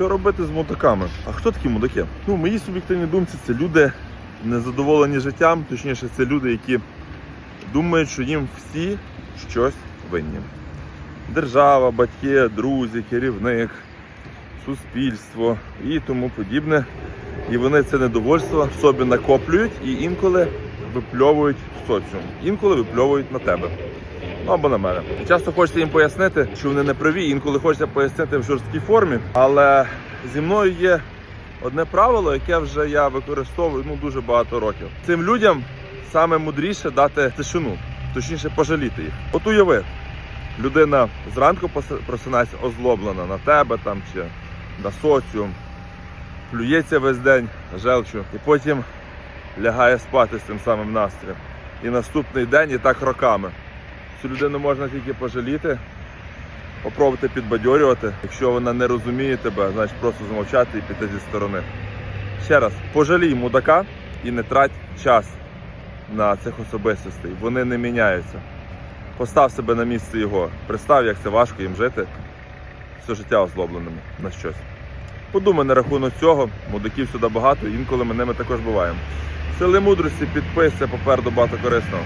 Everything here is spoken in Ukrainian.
Що робити з мудаками? А хто такі мудаки? Ну, в моїй суб'єктивній думці це люди незадоволені життям, точніше, це люди, які думають, що їм всі щось винні. Держава, батьки, друзі, керівник, суспільство і тому подібне. І вони це недовольство в собі накоплюють і інколи випльовують в соціум, інколи випльовують на тебе. Або на мене. Часто хочеться їм пояснити, що вони не праві, інколи хочеться пояснити в жорсткій формі. Але зі мною є одне правило, яке вже я використовую ну дуже багато років. Цим людям саме мудріше дати тишину, точніше пожаліти їх. От уяви, людина зранку просинається озлоблена на тебе там чи на соціум, плюється весь день желчу, і потім лягає спати з цим самим настроєм. І наступний день і так роками. Цю людину можна тільки пожаліти, попробувати підбадьорювати. Якщо вона не розуміє тебе, значить просто замовчати і піти зі сторони. Ще раз, пожалій мудака і не трать час на цих особистостей. Вони не міняються. Постав себе на місце його. Представ, як це важко їм жити все життя озлобленими на щось. Подумай на рахунок цього, мудаків сюди багато, інколи ми ними також буваємо. Сили мудрості, підписся, попереду багато корисного.